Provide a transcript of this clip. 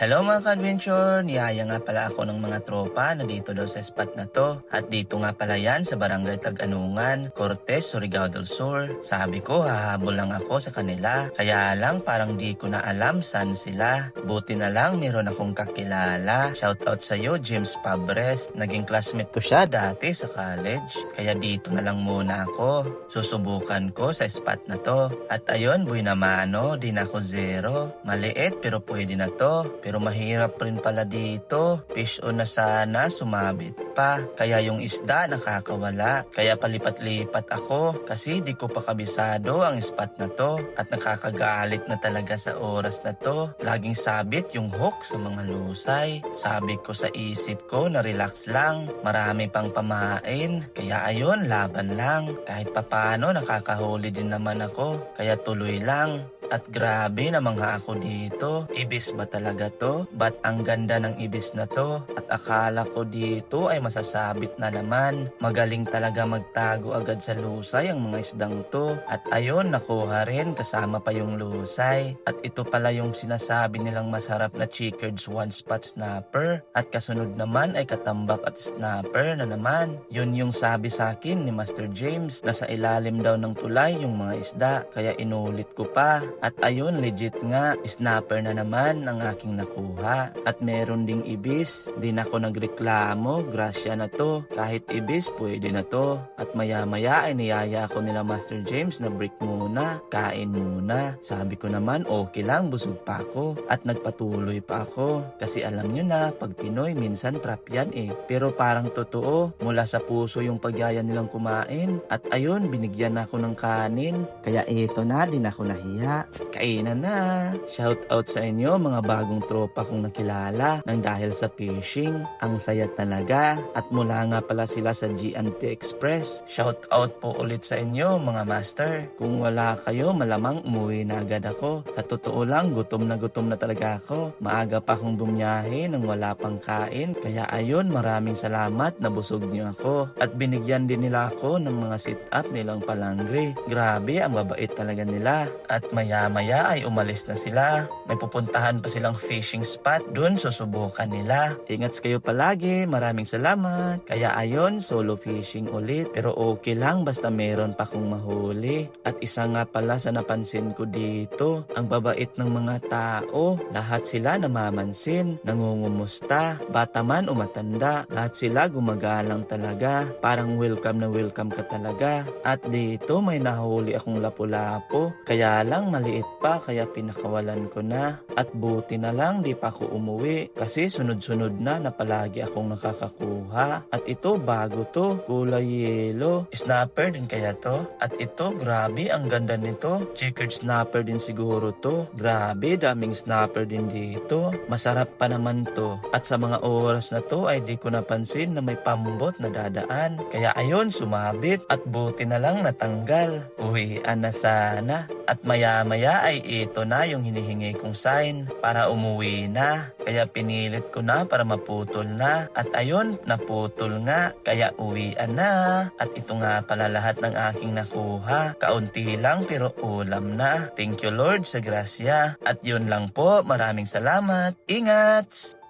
Hello mga ka-adventure! Niyaya nga pala ako ng mga tropa na dito daw sa spot na to. At dito nga pala yan sa barangay Tag-Anungan, Cortez, Surigao del Sur. Sabi ko hahabol lang ako sa kanila. Kaya lang parang di ko na alam saan sila. Buti na lang meron akong kakilala. Shoutout sa iyo James Pabres. Naging classmate ko siya dati sa college. Kaya dito na lang muna ako. Susubukan ko sa spot na to. At ayun, buhay na mano, di na ako zero. Maliit pero pwede na to. Pero mahirap rin pala dito. Fish on na sana, sumabit pa. Kaya yung isda nakakawala. Kaya palipat-lipat ako kasi di ko pa kabisado ang spot na to. At nakakagalit na talaga sa oras na to. Laging sabit yung hook sa mga lusay. Sabi ko sa isip ko na relax lang. Marami pang pamain. Kaya ayun, laban lang. Kahit papano nakakahuli din naman ako. Kaya tuloy lang. At grabe naman nga ako dito. Ibis ba talaga to? Ba't ang ganda ng ibis na to? At akala ko dito ay masasabit na naman. Magaling talaga magtago agad sa lusay ang mga isdang to. At ayun, nakuha rin kasama pa yung lusay. At ito pala yung sinasabi nilang masarap na checkered one spot snapper. At kasunod naman ay katambak at snapper na naman. Yun yung sabi sa akin ni Master James na sa ilalim daw ng tulay yung mga isda. Kaya inulit ko pa. At ayun, legit nga, snapper na naman ang aking nakuha. At meron ding ibis. Di na ako nagreklamo, grasya na to. Kahit ibis, pwede na to. At maya maya ay niyaya ako nila Master James na break muna, kain muna. Sabi ko naman, okay lang, busog pa ako. At nagpatuloy pa ako. Kasi alam nyo na, pag Pinoy, minsan trap yan eh. Pero parang totoo, mula sa puso yung pagyaya nilang kumain. At ayun, binigyan ako ng kanin. Kaya ito na, din ako nahiya. Kainan na. Shout out sa inyo mga bagong tropa kong nakilala nang dahil sa fishing. Ang saya talaga. At mula nga pala sila sa GNT Express. Shout out po ulit sa inyo mga master. Kung wala kayo, malamang umuwi na agad ako. Sa totoo lang, gutom na gutom na talaga ako. Maaga pa akong bumiyahe nang wala pang kain. Kaya ayun, maraming salamat na busog niyo ako. At binigyan din nila ako ng mga sit-up nilang palangre. Grabe, ang babait talaga nila. At maya-maya ay umalis na sila. May pupuntahan pa silang fishing spot. Doon susubukan nila. Ingat kayo palagi. Maraming salamat. Kaya ayon, solo fishing ulit. Pero okay lang basta meron pa kong mahuli. At isa nga pala sa napansin ko dito, ang babait ng mga tao. Lahat sila namamansin, nangungumusta, bata man o matanda. Lahat sila gumagalang talaga. Parang welcome na welcome ka talaga. At dito may nahuli akong lapu-lapo. Kaya lang maliit pa kaya pinakawalan ko na. At buti na lang di pa ako umuwi kasi sunod-sunod na na palagi akong nakakakuha. At ito bago to, kulay yelo. Snapper din kaya to? At ito grabe ang ganda nito. Checkered snapper din siguro to. Grabe daming snapper din dito. Masarap pa naman to. At sa mga oras na to ay di ko napansin na may pambot na dadaan. Kaya ayon sumabit at buti na lang natanggal. Uwian na sana. At maya-maya ay ito na yung hinihingi kong sign para umuwi na. Kaya pinilit ko na para maputol na. At ayun, naputol nga. Kaya uwian na. At ito nga pala lahat ng aking nakuha. Kaunti lang pero ulam na. Thank you Lord sa grasya. At yun lang po. Maraming salamat. Ingat!